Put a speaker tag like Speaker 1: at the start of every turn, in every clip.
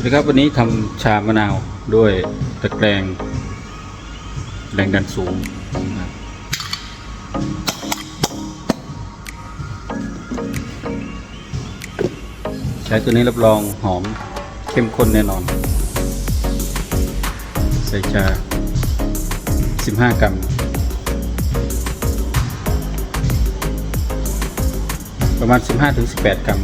Speaker 1: วัสดีครับวันนี้ทำชามะนาวด้วยตะแกรงแรงดันสูงใช้ตัวนี้รับรองหอมเข้มข้นแน่นอน ใส่ชา 15 กรัม ประมาณ 15-18 กรัม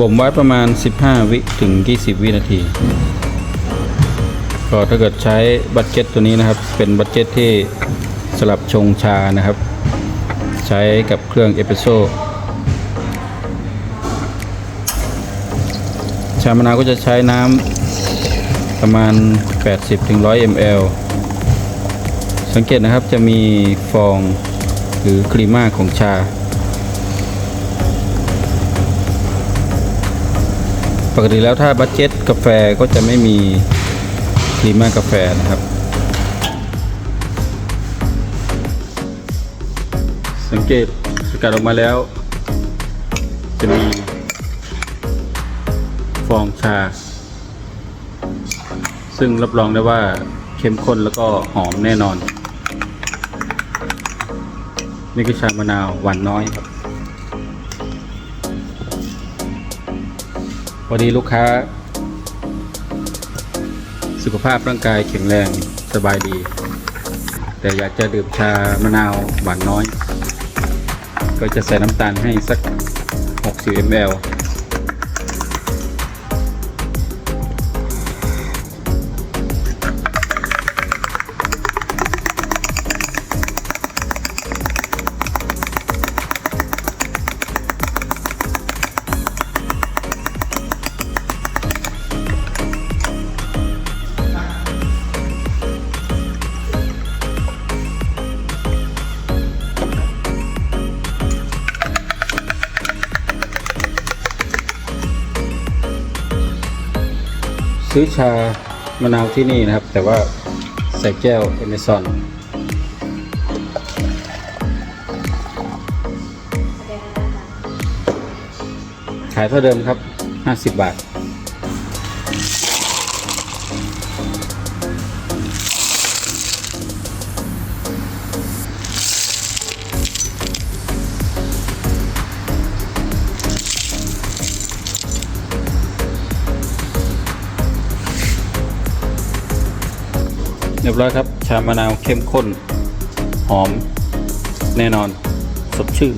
Speaker 1: บ่มไว้ประมาณ 15 วิถึง 20 วินาที ก็ถ้าเกิดใช้บัตเจ็ตตัวนี้นะครับ เป็นบัตเจ็ตที่สลับชงชานะครับ ใช้กับเครื่องเอสเปรสโซ่ชามะนาวก็จะใช้น้ำประมาณ 80-100 ml สังเกตนะครับจะมีฟองหรือครีม่าของชา ปกติแล้วถ้าบัตเจ็ตกาแฟก็จะไม่มีครีม่ากาแฟนะครับ สังเกตสกัดออกมาแล้ว จะมีฟองชา ซึ่งรับรองได้ว่าเข้มข้นแล้วก็หอมแน่นอน นี่คือชามะนาวหวานน้อยครับ พอดีลูกค้า สุขภาพร่างกายแข็งแรงสบายดี แต่อยากจะดื่มชามะนาวหวานน้อย ก็จะใส่น้ำตาลให้สัก 60 ml ซื้อชามะนาวที่นี่นะครับ แต่ว่าใส่แก้วเอเมซอนขายเท่าเดิมครับ 50 บาท เรียบร้อยครับ ชามะนาวเข้มข้น หอม แน่นอน สดชื่น